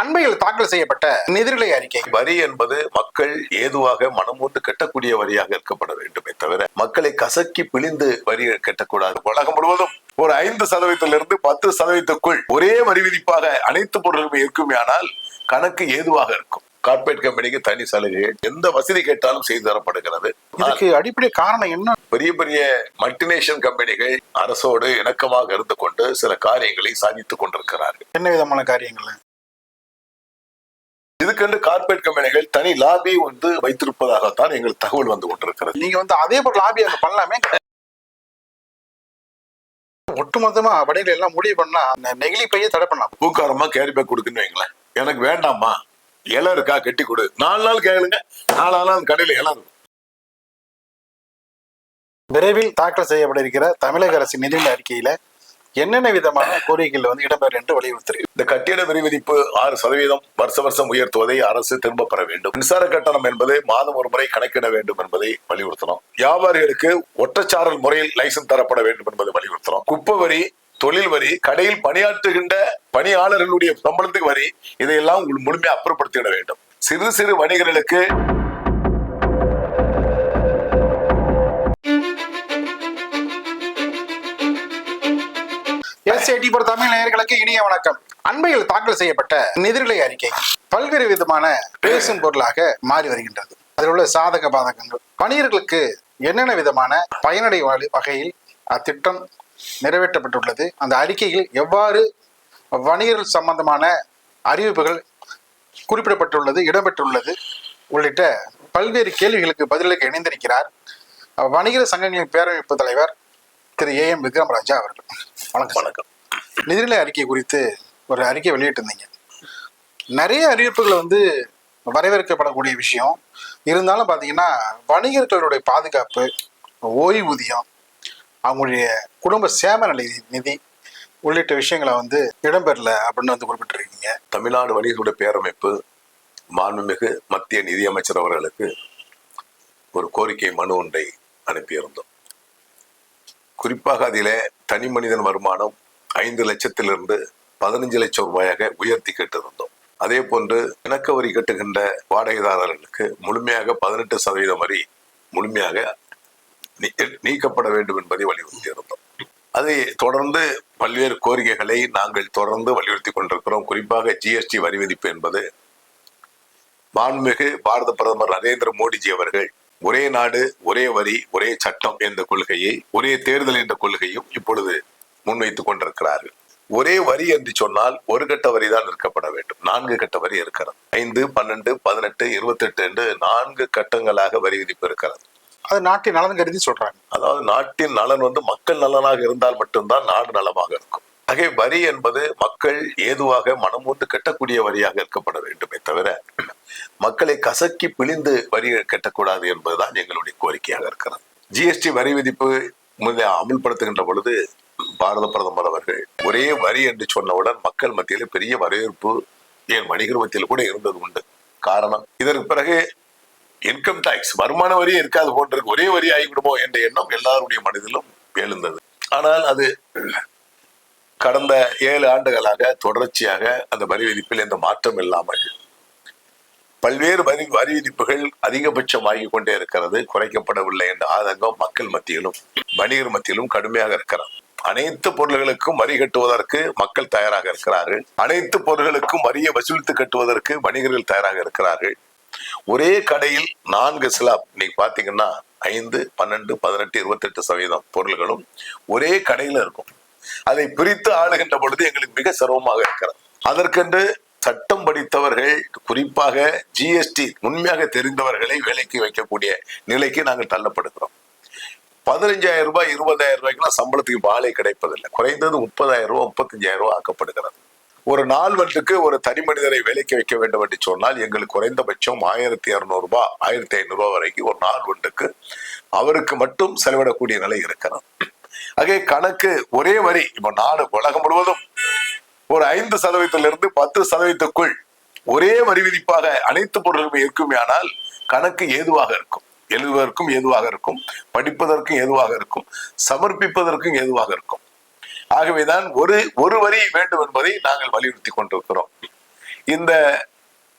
அண்மையில் தாக்கல் செய்யப்பட்ட நிதிநிலை அறிக்கை. வரி என்பது மக்கள் ஏதுவாக மனமூந்து கட்டக்கூடிய வரியாக இருக்கப்பட வேண்டுமே தவிர மக்களை கசக்கி பிழிந்து வரி கட்டக்கூடாது. உலகம் முழுவதும் ஒரு ஐந்து சதவீதத்திலிருந்து பத்து சதவீதத்துக்குள் ஒரே வரி விதிப்பாக அனைத்து பொருட்களுமே இருக்குமேயானால் கணக்கு ஏதுவாக இருக்கும். கார்ப்பரேட் கம்பெனிக்கு தனி சலுகை. எந்த வசதி கேட்டாலும் செய்து தரப்படுகிறது. இதுக்கு அடிப்படை காரணம் என்ன? பெரிய பெரிய மல்டிநேஷனல் கம்பெனிகள் அரசோடு இணக்கமாக இருந்து கொண்டு சில காரியங்களை சாதித்துக் கொண்டிருக்கிறார்கள். என்ன விதமான காரியங்கள்? இதுக்கென்று கார்ப்பரேட் கம்பெனிகள் தனி லாபி வந்து வைத்திருப்பதாகத்தான் எங்களுக்கு தகவல் வந்து கொண்டிருக்கிறது. நீங்க வந்து அதே போல லாபி அங்க பண்ணலாமே. ஒட்டுமொத்தமா வடையில எல்லாம் முடிவு பண்ணா அந்த நெகிழி பையை தடை பண்ணலாம். பூக்காரமா கேரி பேக் கொடுக்குன்னு வைங்களேன். எனக்கு வேண்டாம்மா. இலை இருக்கா கட்டி கொடு. நாலு நாள் கேளுங்க. நாலு நாள் கடையில இலை இருக்கும். விரைவில் தாக்கல் செய்யப்பட இருக்கிற தமிழக அரசின் நிதிநிலை அறிக்கையில என்னென்ன விதமான கோரிக்கைகள் வந்து இடம்பெறும் என்று வலியுறுத்திருக்கு இந்த கட்டிட வரி விதிப்பு ஆறு சதவீதம் வருஷ வருஷம் உயர்த்துவதை அரசு திரும்ப பெற வேண்டும். மின்சார கட்டணம் என்பது மாதம் ஒரு முறை கணக்கிட வேண்டும் என்பதை வலியுறுத்தணும். வியாபாரிகளுக்கு ஒற்றச்சாரல் முறையில் லைசன்ஸ் தரப்பட வேண்டும் என்பதை வலியுறுத்தணும். குப்பை வரி தொழில் வரி கடையில் பணியாற்றுகின்ற பணியாளர்களுடைய சம்பளத்துக்கு வரி இதையெல்லாம் உங்களுக்கு முழுமையாக அப்புறப்படுத்திட வேண்டும். சிறு சிறு வணிகர்களுக்கு எஸ்ஐடி போற தமிழ் நேயர்களுக்கு இனிய வணக்கம். அண்மையில் தாக்கல் செய்யப்பட்ட நிதிநிலை அறிக்கை பல்வேறு விதமான பேசும் பொருளாக மாறி வருகின்றது. அதில் உள்ள சாதக பாதகங்கள். வணிகர்களுக்கு என்னென்ன விதமான பயனடை வகையில் அத்திட்டம் நிறைவேற்றப்பட்டுள்ளது? அந்த அறிக்கையில் எவ்வாறு வணிகர்கள் சம்பந்தமான அறிவிப்புகள் குறிப்பிடப்பட்டுள்ளது இடம்பெற்றுள்ளது உள்ளிட்ட பல்வேறு கேள்விகளுக்கு பதிலளிக்க இணைந்திருக்கிறார் வணிகர் சங்கங்களின் பேரமைப்பு தலைவர் திரு ஏ எம் விக்ரமராஜா அவர்கள். வணக்கம் வணக்கம். நிதிநிலை அறிக்கை குறித்து ஒரு அறிக்கை வெளியிட்டிருந்தீங்க. நிறைய அறிவிப்புகள் வந்து வரவேற்கப்படக்கூடிய விஷயம். இருந்தாலும் பார்த்தீங்கன்னா வணிகர்களுடைய பாதுகாப்பு ஓய்வூதியம் அவங்களுடைய குடும்ப சேம நிலை நிதி உள்ளிட்ட விஷயங்களை வந்து இடம்பெறல அப்படின்னு வந்து குறிப்பிட்டிருக்கீங்க. தமிழ்நாடு வணிகர்களுடைய பேரமைப்பு மாண்புமிகு மத்திய நிதியமைச்சர் அவர்களுக்கு ஒரு கோரிக்கை மனு ஒன்றை அனுப்பியிருந்தோம். குறிப்பாக அதில் தனி மனிதன் வருமானம் ஐந்து லட்சத்திலிருந்து பதினஞ்சு லட்சம் ரூபாயாக உயர்த்தி கேட்டிருந்தோம். அதே போன்று இணக்க வரி கட்டுகின்ற வாடகைதாரர்களுக்கு முழுமையாக பதினெட்டு சதவீதம் வரி முழுமையாக நீக்கப்பட வேண்டும் என்பதை வலியுறுத்தியிருந்தோம். அதை தொடர்ந்து பல்வேறு கோரிக்கைகளை நாங்கள் தொடர்ந்து வலியுறுத்தி கொண்டிருக்கிறோம். குறிப்பாக ஜிஎஸ்டி வரி விதிப்பு என்பது மாண்புமிகு பாரத பிரதமர் நரேந்திர மோடிஜி அவர்கள் ஒரே நாடு ஒரே வரி ஒரே சட்டம் என்ற கொள்கையை ஒரே தேர்தல் என்ற கொள்கையும் இப்பொழுது முன்வைத்துக் கொண்டிருக்கிறார்கள். ஒரே வரி என்று சொன்னால் ஒரு கட்ட வரி தான் இருக்கப்பட வேண்டும். நான்கு கட்ட வரி இருக்கிறது. ஐந்து பன்னெண்டு பதினெட்டு இருபத்தெட்டு என்று நான்கு கட்டங்களாக வரி விதிப்பு இருக்கிறது. அது நாட்டின் நலன் கருதி சொல்றாங்க. அதாவது நாட்டின் நலன் வந்து மக்கள் நலனாக இருந்தால் மட்டும்தான் நாடு நலமாக இருக்கும். ஆகவே வரி என்பது மக்கள் ஏதுவாக மனமூந்து கட்டக்கூடிய வரியாக இருக்கப்பட வேண்டுமே தவிர மக்களை கசக்கி பிழிந்து வரி கட்டக்கூடாது என்பதுதான் எங்களுடைய கோரிக்கையாக இருக்கிறது. ஜிஎஸ்டி வரி விதிப்பு அமுல்படுத்துகின்ற பொழுது பாரத பிரதமர் அவர்கள் ஒரே வரி என்று சொன்னவுடன் மக்கள் மத்தியில பெரிய வரவேற்பு என் வணிகர் மத்தியில் கூட இருந்தது உண்டு. காரணம் இதற்கு பிறகு இன்கம் டாக்ஸ் வருமான வரி இருக்காது போன்றிருக்கு. ஒரே வரி ஆகிவிடுமோ என்ற எண்ணம் எல்லாருடைய மனதிலும் எழுந்தது. ஆனால் அது கடந்த ஏழு ஆண்டுகளாக தொடர்ச்சியாக அந்த வரி விதிப்பில் எந்த மாற்றம் இல்லாமல் பல்வேறு வரி வரி விதிப்புகள் அதிகபட்சமாகி கொண்டே இருக்கிறது. குறைக்கப்படவில்லை என்ற ஆதங்கம் மக்கள் மத்தியிலும் வணிகர் மத்தியிலும் கடுமையாக இருக்கிறது. அனைத்து பொருள்களுக்கும் வரி கட்டுவதற்கு மக்கள் தயாராக இருக்கிறார்கள். அனைத்து பொருள்களுக்கும் வரியை வசூலித்து கட்டுவதற்கு வணிகர்கள் தயாராக இருக்கிறார்கள். ஒரே கடையில் நான்கு ஸ்லாப் நீங்க பாத்தீங்கன்னா ஐந்து பன்னெண்டு பதினெட்டு இருபத்தெட்டு சதவீதம் பொருள்களும் ஒரே கடையில இருக்கும். அதை பிரித்து ஆளுகின்ற பொழுது எங்களுக்கு மிக சிரமமாக இருக்கிறது. அதற்கென்று சட்டம் படித்தவர்கள் குறிப்பாக ஜிஎஸ்டி உண்மையாக தெரிந்தவர்களை வேலைக்கு வைக்கக்கூடிய நிலைக்கு நாங்கள் தள்ளப்படுகிறோம். பதினஞ்சாயிரம் ரூபாய் இருபதாயிரம் ரூபாய்க்குலாம் சம்பளத்துக்கு வாழை கிடைப்பதில்லை. குறைந்தது முப்பதாயிரம் ரூபாய் முப்பத்தஞ்சாயிரம் ரூபாய் ஆக்கப்படுகிறது ஒரு நாள் வட்டுக்கு ஒரு தனி மனிதரை வேலைக்கு வைக்க வேண்டும் என்று சொன்னால் எங்களுக்கு குறைந்தபட்சம் ஆயிரத்தி இரநூறுபா ஆயிரத்தி ஐநூறு வரைக்கும் ஒரு நாள் ஒன்றுக்கு அவருக்கு மட்டும் செலவிடக்கூடிய நிலை இருக்கிறது. ஆகவே கணக்கு ஒரே வரி. இப்ப நாடு உலகம் முழுவதும் ஒரு ஐந்து சதவீதத்திலிருந்து பத்து சதவீதத்துக்குள் ஒரே வரி விதிப்பாக அனைத்து பொருட்களுமே இருக்குமேயானால் கணக்கு ஏதுவாக இருக்கும். எழுதுவதற்கும் ஏதுவாக இருக்கும் படிப்பதற்கும் ஏதுவாக இருக்கும் சமர்ப்பிப்பதற்கும் ஏதுவாக இருக்கும். ஆகவேதான் ஒரு ஒரு வரி வேண்டும் என்பதை நாங்கள் வலியுறுத்தி கொண்டிருக்கிறோம். இந்த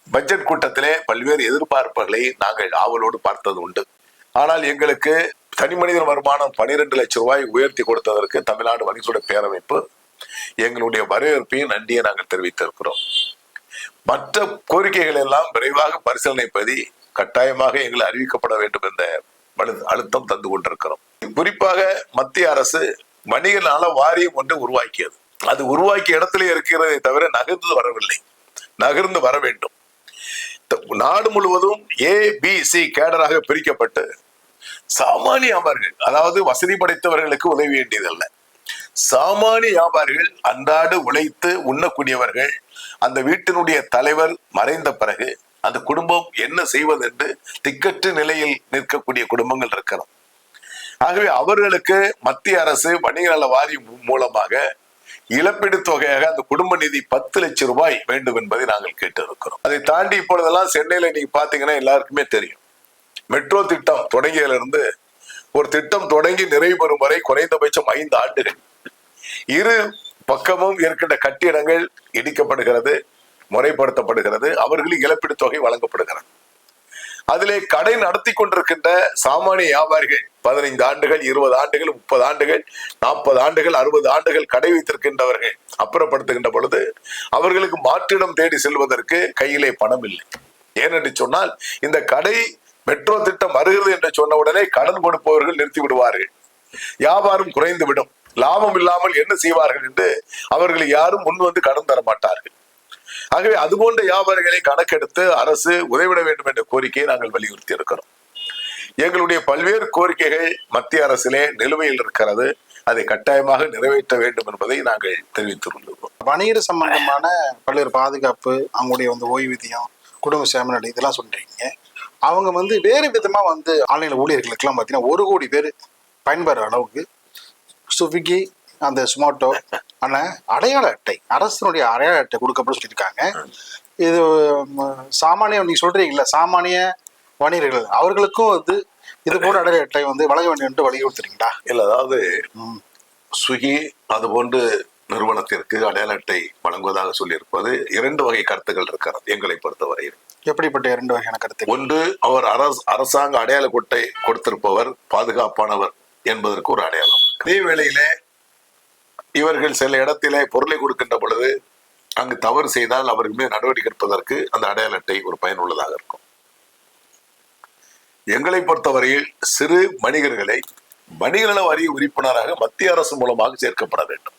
பட்ஜெட் கூட்டத்திலே பல்வேறு எதிர்பார்ப்புகளை நாங்கள் ஆவலோடு பார்த்தது உண்டு. ஆனால் எங்களுக்கு தனி மனிதன் வருமானம் பனிரெண்டு லட்சம் ரூபாய் உயர்த்தி கொடுத்ததற்கு தமிழ்நாடு வணிகோட பேரமைப்பு எங்களுடைய வரவேற்பையும் நன்றியை நாங்கள் தெரிவித்திருக்கிறோம். மற்ற கோரிக்கைகள் எல்லாம் விரைவாக பரிசீலனை பதி கட்டாயமாக எங்களை அறிவிக்கப்பட வேண்டும் என்ற அழுத்தம் தந்து கொண்டிருக்கிறோம். குறிப்பாக மத்திய அரசு வணிக நல வாரியம் ஒன்று உருவாக்கியது. அது உருவாக்கிய இடத்திலே இருக்கிறதை தவிர நகர்ந்து வரவில்லை. நகர்ந்து வர வேண்டும். நாடு முழுவதும் ஏ பி சி கேடராக பிரிக்கப்பட்டு சாமானிய வியாபாரிகள் அதாவது வசதி படைத்தவர்களுக்கு உதவி வேண்டியதல்ல. சாமானிய வியாபாரிகள் அன்றாடு உழைத்து உண்ணக்கூடியவர்கள் அந்த வீட்டினுடைய தலைவர் மறைந்த பிறகு அந்த குடும்பம் என்ன செய்வதென்று திக்கற்று நிலையில் நிற்கக்கூடிய குடும்பங்கள் இருக்கிறோம். ஆகவே அவர்களுக்கு மத்திய அரசு வணிக நல வாரியம் மூலமாக இழப்பீடு தொகையாக அந்த குடும்ப நிதி பத்து லட்சம் ரூபாய் வேண்டும் என்பதை நாங்கள் கேட்டு இருக்கிறோம் அதை தாண்டி இப்பொழுதெல்லாம் சென்னையில நீங்க பாத்தீங்கன்னா எல்லாருக்குமே தெரியும். மெட்ரோ திட்டம் தொடங்கியதுல இருந்து ஒரு திட்டம் தொடங்கி நிறைவு பெறும் வரை குறைந்தபட்சம் ஐந்து ஆண்டுகள். இரு பக்கமும் இருக்கின்ற கட்டிடங்கள் இடிக்கப்படுகிறது. முறைப்படுத்தப்படுகிறது. அவர்களுக்கு இழப்பீடு தொகை வழங்கப்படுகிறது. அதிலே கடை நடத்தி கொண்டிருக்கின்ற சாமானிய வியாபாரிகள் பதினைந்து ஆண்டுகள் இருபது ஆண்டுகள் முப்பது ஆண்டுகள் நாற்பது ஆண்டுகள் அறுபது ஆண்டுகள் கடை வைத்திருக்கின்றவர்கள் அப்புறப்படுத்துகின்ற பொழுது அவர்களுக்கு மாற்றிடம் தேடி செல்வதற்கு கையிலே பணம் இல்லை. ஏனென்று சொன்னால் இந்த கடை மெட்ரோ திட்டம் வருகிறது என்று சொன்ன உடனே கடன் கொடுப்பவர்கள் நிறுத்தி விடுவார்கள். வியாபாரம் குறைந்து விடும் லாபம் இல்லாமல் என்ன செய்வார்கள் என்று அவர்கள் யாரும் முன் வந்து கடன் தர மாட்டார்கள் ஆகவே அது போன்ற வியாபாரிகளை கணக்கெடுத்து அரசு உதவிட வேண்டும் என்ற கோரிக்கையை நாங்கள் வலியுறுத்தி இருக்கிறோம். எங்களுடைய பல்வேறு கோரிக்கைகள் மத்திய அரசிலே நிலுவையில் இருக்கிறது. அதை கட்டாயமாக நிறைவேற்ற வேண்டும் என்பதை நாங்கள் தெரிவித்துள்ளோம். வணிகர் சம்பந்தமான பல்வேறு பாதுகாப்பு அவங்களுடைய வந்து ஓய்வூதியம் குடும்ப சேமநிலை இதெல்லாம் சொல்றீங்க அவங்க வந்து வேறு விதமா வந்து ஆன்லைன் ஊழியர்களுக்கெல்லாம் பார்த்தீங்கன்னா ஒரு கோடி பேர் பயன்பெற அளவுக்கு சுவிக்கி அந்த ஸ்மார்ட்டோ ஆன அடையாள அட்டை அரசினுடைய அடையாள அட்டை கொடுக்கப்படும் சொல்லியிருக்காங்க. இது ம், சாமானிய நீங்க சொல்றீங்கல்ல சாமானிய வணிகர்கள் அவர்களுக்கும் வந்து இது போன்ற அடையாள அட்டை வந்து வழங்க வேண்டும் என்று வலியுறுத்துறீங்களா இல்ல அதாவது. ஸ்விக்கி அது போன்று நிறுவனத்திற்கு அடையாள அட்டை வழங்குவதாக சொல்லியிருப்பது இரண்டு வகை கருத்துக்கள் இருக்கிறது எங்களை பொறுத்தவரையில். எப்படிப்பட்ட இரண்டு வகையான கருத்து ஒன்று அவர் அரசு அரசாங்க அடையாள கொட்டை கொடுத்திருப்பவர் பாதுகாப்பானவர் என்பதற்கு ஒரு அடையாளம் இருக்கு. அதே வேளையிலே இவர்கள் சில இடத்திலே பொருளை கொடுக்கின்ற பொழுது அங்கு தவறு செய்தால் அவர்கள் மீது நடவடிக்கை எடுப்பதற்கு அந்த அடையாள அட்டை ஒரு பயனுள்ளதாக இருக்கும். எங்களை பொறுத்தவரையில் சிறு வணிகர்களை வணிகநல வாரிய உறுப்பினராக மத்திய அரசு மூலமாக சேர்க்கப்பட வேண்டும்.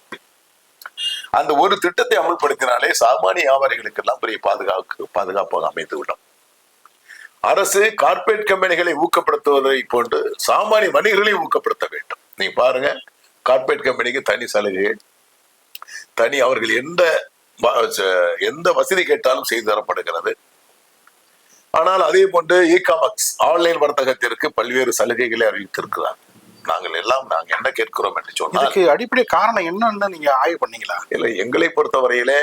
அந்த ஒரு திட்டத்தை அமல்படுத்தினாலே சாமானிய வியாபாரிகளுக்கெல்லாம் பெரிய பாதுகாப்பு பாதுகாப்பாக அமைந்துவிடும் அரசு கார்ப்பரேட் கம்பெனிகளை ஊக்கப்படுத்துவதை போன்று சாமானிய வணிகர்களை ஊக்கப்படுத்த வேண்டும். நீங்க பாருங்க கார்ப்பரேட் கம்பெனிக்கு தனி சலுகைகள் தனி அவர்கள் எந்த எந்த வசதி கேட்டாலும் செய்து தரப்படுகிறது. ஆனால் அதே போன்று இ காமர்ஸ் ஆன்லைன் வர்த்தகத்திற்கு பல்வேறு சலுகைகளை அறிவித்திருக்கிறார். நாங்கள் எல்லாம் நாங்கள் என்ன கேட்கிறோம் என்று சொன்னால் இதுக்கு அடிப்படை காரணம் என்னன்னு நீங்க ஆய்வு பண்ணீங்களா? இல்லை எங்களை பொறுத்தவரையிலே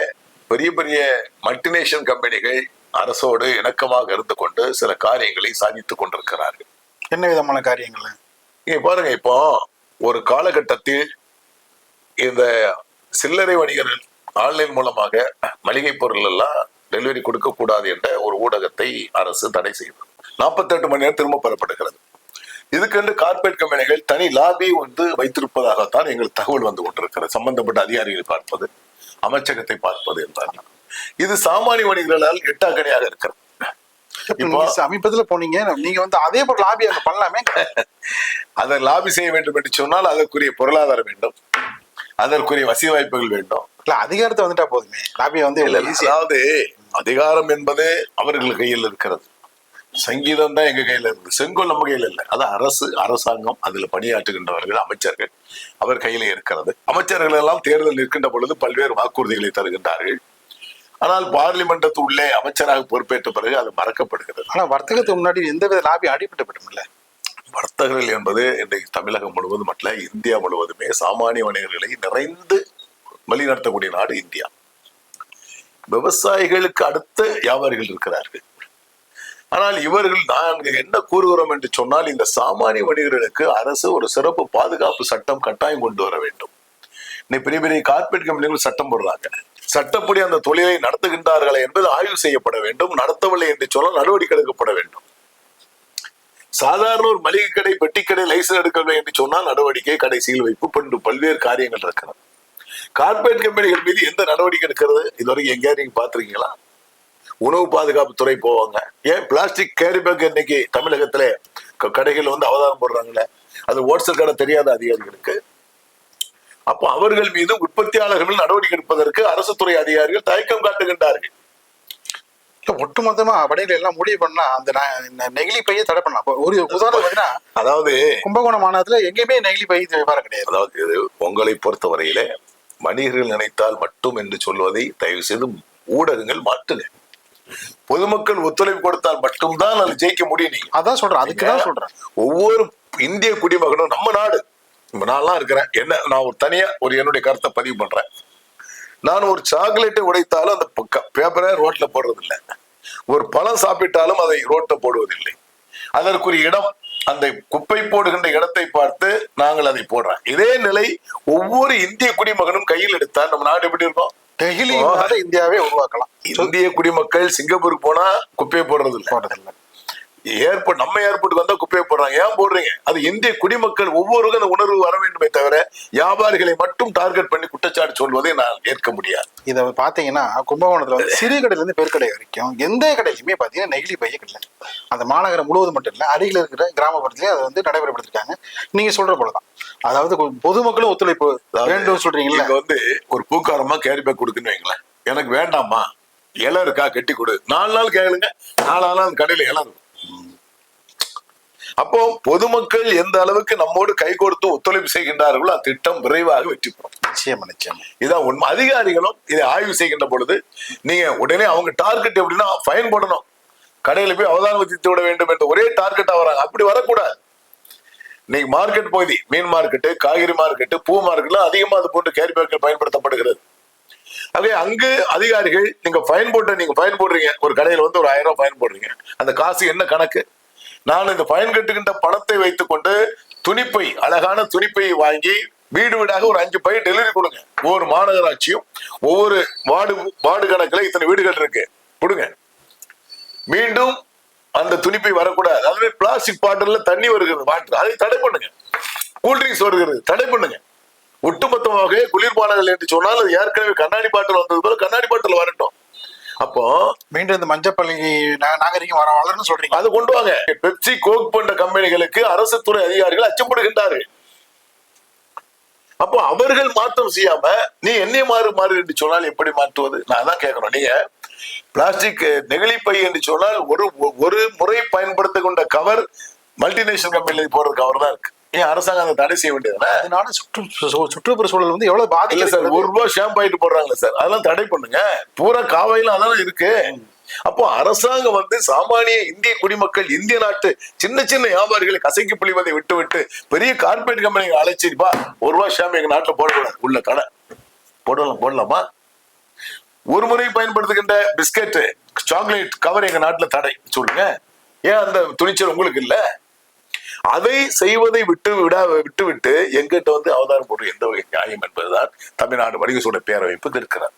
பெரிய பெரிய மல்டிநேஷனல் கம்பெனிகள் அரசோடு இணக்கமாக இருந்து கொண்டு சில காரியங்களை சாதித்துக் கொண்டிருக்கிறார்கள். என்ன விதமான காரியங்கள்? நீங்க பாருங்க இப்போ ஒரு காலகட்டத்தில் இந்த சில்லறை வணிகர்கள் ஆன்லைன் மூலமாக மளிகை பொருள் எல்லாம் டெலிவரி கொடுக்கக்கூடாது என்ற ஒரு ஊடகத்தை அரசு தடை செய்தது. நாற்பத்தெட்டு மணி நேரம் திரும்ப பெறப்படுகிறது. இதுக்கென்று கார்பரேட் கம்பெனிகள் தனி லாபி வந்து வைத்திருப்பதாகத்தான் எங்களுக்கு தகவல் வந்து கொண்டிருக்கிறது. சம்பந்தப்பட்ட அதிகாரிகளை பார்ப்பது அமைச்சகத்தை பார்ப்பது என்றார் இது சாமானிய வணிகர்களால் எட்டாக்கணியாக இருக்கிறது. இப்போ சமீபத்துல போனீங்க. நீங்க வந்து அதே போல லாபி அங்க பண்ணலாமே? அதை லாபி செய்ய வேண்டும் என்று சொன்னால் அதற்குரிய பொருளாதாரம் வேண்டும். அதற்குரிய வசதி வாய்ப்புகள் வேண்டும். இல்ல அதிகாரத்தை வந்துட்டா போதுமே. லாபி வந்து இல்ல, அதாவது அதிகாரம் என்பது அவர்கள் கையில் இருக்கிறது. சங்கீதம் தான் எங்க கையில இருக்கு செங்கோல் நம்ம கையில இல்லை. அது அரசு அரசாங்கம் அதுல பணியாற்றுகின்றவர்கள் அமைச்சர்கள். அவர் கையில இருக்கிறது. அமைச்சர்கள் எல்லாம் தேர்தல் நிற்கின்ற பொழுது பல்வேறு வாக்குறுதிகளை தருகின்றார்கள். ஆனால் பார்லிமெண்டத்து உள்ளே அமைச்சராக பொறுப்பேற்ற பிறகு அது மறக்கப்படுகிறது. ஆனா வர்த்தகத்துக்கு முன்னாடி எந்த வித லாபி அடிபட்டு போயிடும்ல வர்த்தகர்கள் என்பது இன்றைக்கு தமிழகம் முழுவதும் அல்ல இந்தியா முழுவதுமே சாமானிய வணிகர்களை நிறைந்து வழிநடத்தக்கூடிய நாடு இந்தியா. விவசாயிகளுக்கு அடுத்த வியாபாரிகள் இருக்கிறார்கள். ஆனால் இவர்கள் நாங்கள் என்ன கூறுகிறோம் என்று சொன்னால் இந்த சாமானிய வணிகர்களுக்கு அரசு ஒரு சிறப்பு பாதுகாப்பு சட்டம் கட்டாயம் கொண்டு வர வேண்டும். இன்னைக்கு பெரிய பெரிய கார்பரேட் கம்பெனிகள் சட்டம் போடுறாங்க. சட்டப்படி அந்த தொழிலை நடத்துகின்றார்களா என்பது ஆய்வு செய்யப்பட வேண்டும் நடத்தவில்லை என்று சொல்ல நடவடிக்கை எடுக்கப்பட வேண்டும். சாதாரண ஒரு மளிகை கடை பெட்டி கடை லைசன்ஸ் எடுக்கவில்லை என்று சொன்னால் நடவடிக்கை கடைசியில் வைப்பு பண்டு பல்வேறு காரியங்கள் இருக்கிறது கார்பரேட் கம்பெனிகள் மீது எந்த நடவடிக்கை எடுக்கிறது? இதுவரைக்கும் எங்கேயாவது நீங்க பாத்திருக்கீங்களா உணவு பாதுகாப்பு துறை போவாங்க. ஏன்? பிளாஸ்டிக் கேரி பேக் இன்னைக்கு தமிழகத்துல க- கடைகள் வந்து அவதாரம் போடுறாங்களே அது ஹோல்சேல் கடை தெரியாத அதிகாரிகளுக்கு. அப்போ அவர்கள் மீது உற்பத்தியாளர்கள் நடவடிக்கை எடுப்பதற்கு அரசு துறை அதிகாரிகள் தயக்கம் காட்டுகின்றார்கள். ஒட்டுமொத்தமா வடையில எல்லாம் முடிவு பண்ணா அந்த நெகிழி பையை தடை பண்ணலாம். ஒரு உதாரணம் பார்த்தீங்கன்னா அதாவது கும்பகோணம் மாநகரத்துல எங்கேயுமே நெகிழி பை வியாபாரம் கிடையாது. அதாவது இது உங்களை பொறுத்தவரையிலே வணிகர்கள் நினைத்தால் மட்டும் என்று சொல்வதை தயவு செய்து ஊடகங்கள் மாற்றுங்க. பொதுமக்கள் ஒத்துழைப்பு கொடுத்தால் மட்டும்தான் அது ஜெயிக்க முடியும் அதான் சொல்றேன் அதுக்கு தான் சொல்றேன். ஒவ்வொரு இந்திய குடிமகனும் நம்ம நாடு நான்லாம் இருக்கிறேன். என்ன நான் ஒரு தனியா ஒரு என்னுடைய கருத்தை பதிவு பண்றேன். நான் ஒரு சாக்லேட்டை உடைத்தாலும் அந்த பேப்பரை ரோட்ல போடுறது இல்லை ஒரு பழம் சாப்பிட்டாலும் அதை ரோட்ல போடுவதில்லை. அதற்குரிய இடம் அந்த குப்பை போடுகின்ற இடத்தை பார்த்து நாங்கள் அதை போடுறோம். இதே நிலை ஒவ்வொரு இந்திய குடிமகனும் கையில் எடுத்தால் நம்ம நாடு எப்படி இருக்கும்? இல்லாத இந்தியாவே உருவாக்கலாம். இந்திய குடிமக்கள் சிங்கப்பூருக்கு போனா குப்பையை போடுறது இல்லை போறதில்லை ஏர்போர்ட் நம்ம ஏர்போர்ட்டுக்கு வந்தா குப்பையை போடுறாங்க. ஏன் போடுறீங்க? அது இந்திய குடிமக்கள் ஒவ்வொருவருக்கும் அந்த உணர்வு வர வேண்டுமே தவிர வியாபாரிகளை மட்டும் டார்கெட் பண்ணி குற்றச்சாட்டு சொல்வதை நான் ஏற்க முடியாது. இத பாத்தீங்கன்னா கும்பகோணத்துல வந்து சிறு கடையில இருந்து பெருக்கடை வரைக்கும் எந்த கடையிலுமே பாத்தீங்கன்னா நெகிழி பைய கிடையாது. அந்த மாநகரம் முழுவதும் மட்டும் இல்ல அருகில் இருக்கிற கிராமப்புறத்திலேயே அதை வந்து நடைமுறைப்படுத்திருக்காங்க. நீங்க சொல்ற போலதான். அதாவது பொதுமக்களும் ஒத்துழைப்பு வேண்டும் சொல்றீங்கல்ல. இங்க வந்து ஒரு பூக்காரமா கேரி பேக் கொடுக்குன்னு வைங்களேன். எனக்கு வேண்டாமா? இலை இருக்கா? கட்டி கொடு. நாலு நாள் கேளுங்க. நாலு நாள் அந்த கடையில இலை இருக்கும். அப்போ பொதுமக்கள் எந்த அளவுக்கு நம்மோடு கை கொடுத்து ஒத்துழைப்பு செய்கின்றார்களோ அந்த திட்டம் விரைவாக வெற்றி பெறும். நிச்சயமா நிச்சயமா. இதான் உண்மை. அதிகாரிகளும் இதை ஆய்வு செய்கின்ற பொழுது நீங்க உடனே அவங்க டார்கெட் எப்படின்னா ஃபைன் போடணும். கடையில போய் அவதானம் விதித்து விட வேண்டும் என்ற ஒரே டார்கெட்டா வராங்க. அப்படி வரக்கூடாது. இன்னைக்கு மார்க்கெட் பகுதி மீன் மார்க்கெட்டு காய்கறி மார்க்கெட்டு பூ மார்க்கெட்லாம் அதிகமா அது போட்டு கேரி பேக்கர் பயன்படுத்தப்படுகிறது. ஆகவே அங்கு அதிகாரிகள் நீங்க ஃபைன் போட்ட நீங்க ஃபைன் போடுறீங்க. ஒரு கடையில வந்து ஒரு ஆயிரம் ரூபாய் ஃபைன் போடுறீங்க. அந்த காசு என்ன கணக்கு? நான் இந்த ஃபைன் கட்டுகின்ற பணத்தை வைத்துக்கொண்டு துணிப்பை அழகான துணிப்பை வாங்கி வீடு வீடாக ஒரு அஞ்சு பை டெலிவரி கொடுங்க. ஒவ்வொரு மாநகராட்சியும் ஒவ்வொரு வார்டு வார்டு கணக்குல இத்தனை வீடுகள் இருக்கு. கொடுங்க. மீண்டும் அந்த துணிப்பை வரக்கூடாது. அதுவே பிளாஸ்டிக் பாட்டில்ல தண்ணி வருகிறது வாட்டர் அதை தடை பண்ணுங்க. கூல்ட்ரிங்க்ஸ் வருகிறது தடை பண்ணுங்க. ஒட்டுமொத்தமாக குளிர்பானங்கள் என்று சொன்னால் அது ஏற்கனவே கண்ணாடி பாட்டில் வந்தது போல கண்ணாடி பாட்டில் வரட்டும். அப்போ மீண்டும் இந்த மஞ்சப்பள்ளி நாகரிகம் வர வளர்னு சொல்றீங்க. அது கொண்டு வாங்க. பெப்சி கோக் போன்ற கம்பெனிகளுக்கு அரசு துறை அதிகாரிகள் அச்சப்படுகின்றார்கள் அப்போ அவர்கள் மாற்றம் செய்யாம நீ என்னை மாறு மாறு என்று சொன்னால் எப்படி மாற்றுவது? நான் தான் கேட்கணும் நீங்க பிளாஸ்டிக் நெகிழி பை என்று சொன்னால் ஒரு ஒரு முறை பயன்படுத்த கொண்ட கவர் மல்டிநேஷனல் கம்பெனில போடுற கவர் தான் இருக்கு. ஏன் அரசாங்கம் அதை தடை செய்ய வேண்டியதுனா அதனால சுற்று சுற்றுப்புற சூழல் வந்து எவ்வளவு இல்ல சார் பாதிக்கல ஒரு ரூபாய் ஷாம்பு ஆயிட்டு போடுறாங்களே சார். அதெல்லாம் தடை பண்ணுங்க. பூரா காவாயிலும் அதெல்லாம் இருக்கு. அப்போ அரசாங்கம் வந்து சாமானிய இந்திய குடிமக்கள் இந்திய நாட்டு சின்ன சின்ன வியாபாரிகளை கசக்கி புளிவதை விட்டு விட்டு பெரிய கார்பரேட் கம்பெனிகளை அழைச்சிருப்பா ஒரு ரூபாய் ஷாம்பு எங்க நாட்டுல போடக்கூடாது. உள்ள கடை. போடலாம் போடலாமா? ஒரு முறை பயன்படுத்துகின்ற பிஸ்கட் சாக்லேட் கவர் எங்க நாட்டுல தடை. சொல்லுங்க. ஏன் அந்த துணிச்சல் உங்களுக்கு இல்ல? அதை செய்வதை விட்டு விட விட்டு விட்டு எங்கிட்ட வந்து அவதாரம் போடுற எந்த வகை நியாயம் என்பதுதான் தமிழ்நாடு வணிக சூழல் பேரவைப்பு இருக்கிறார்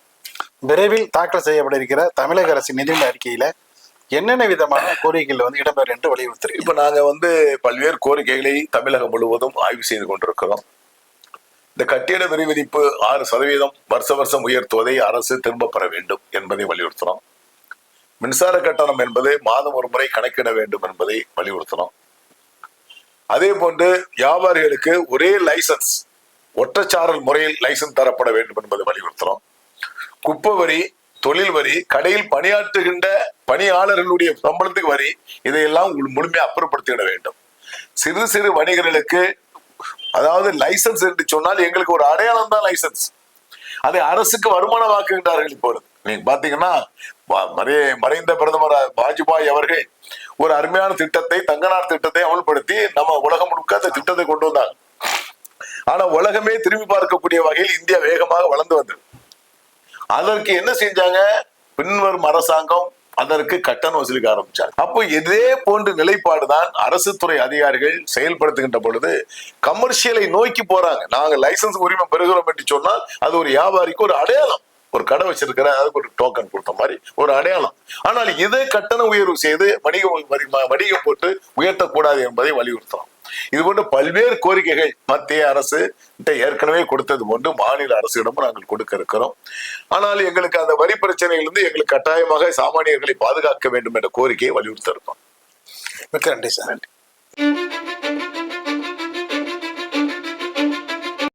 விரைவில் தாக்கல் செய்யப்பட இருக்கிற தமிழக அரசின் நிதிநிலை அறிக்கையில என்னென்ன விதமான கோரிக்கைகள் வந்து இடம்பெறும் என்று வலியுறுத்திருக்கு இப்ப நாங்க வந்து பல்வேறு கோரிக்கைகளை தமிழகம் முழுவதும் ஆய்வு செய்து கொண்டிருக்கிறோம். இந்த கட்டிட வரி விதிப்பு ஆறு சதவீதம் வருஷ வருஷம் உயர்த்துவதை அரசு திரும்ப பெற வேண்டும் என்பதை வலியுறுத்துறோம். மின்சார கட்டணம் என்பது மாதம் ஒரு முறை கணக்கிட வேண்டும் என்பதை வலியுறுத்துறோம். அதே போன்று வியாபாரிகளுக்கு ஒரே லைசன்ஸ் ஒற்றச்சாரல் முறையில் லைசன்ஸ் தரப்பட வேண்டும் என்பதை வலியுறுத்துறோம். குப்பை வரி தொழில் வரி கடையில் பணியாற்றுகின்ற பணியாளர்களுடைய சம்பளத்துக்கு வரி இதையெல்லாம் முழுமையாக அப்புறப்படுத்திவிட வேண்டும். சிறு சிறு வணிகர்களுக்கு அதாவது லைசன்ஸ் என்று சொன்னால் எங்களுக்கு ஒரு அடையாளம் தான் லைசன்ஸ். அதை அரசுக்கு வருமானமாக்குகின்றார்கள் இப்பொழுது. நீங்க பாத்தீங்கன்னா மறைந்த பிரதமர் வாஜ்பாய் அவர்கள் ஒரு அருமையான திட்டத்தை தங்கனார் திட்டத்தை அமல்படுத்தி நம்ம உலகம் முழுக்க அந்த திட்டத்தை கொண்டு வந்தாங்க. ஆனா உலகமே திரும்பி பார்க்கக்கூடிய வகையில் இந்தியா வேகமாக வளர்ந்து வந்தது. அதற்கு என்ன செஞ்சாங்க? பின்வரும் அரசாங்கம் அதற்கு கட்டணம் வசூலிக்க ஆரம்பிச்சாங்க. அப்போ இதே போன்ற நிலைப்பாடுதான் அரசு துறை அதிகாரிகள் செயல்படுத்துகின்ற பொழுது கமர்ஷியலை நோக்கி போறாங்க. நாங்க லைசன்ஸ் உரிமை பெறுகிறோம் என்று சொன்னால் அது ஒரு வியாபாரிக்கு ஒரு அடையாளம். ஒரு கடை வச்சிருக்கிற அதுக்கு ஒரு டோக்கன் கொடுத்த மாதிரி ஒரு அடையாளம். ஆனால் இதை கட்டண உயர்வு செய்து வணிக வணிகம் போட்டு உயர்த்தக்கூடாது என்பதை வலியுறுத்தலாம் இது போன்ற பல்வேறு கோரிக்கைகள் மத்திய அரசு ஏற்கனவே கொடுத்தது போன்று மாநில அரசிடமும் நாங்கள் கொடுக்க இருக்கிறோம். ஆனால் எங்களுக்கு அந்த வரி பிரச்சனையிலிருந்து எங்களுக்கு கட்டாயமாக சாமானியர்களை பாதுகாக்க வேண்டும் என்ற கோரிக்கையை வலியுறுத்த இருக்கோம் மிக்க நன்றி சார்.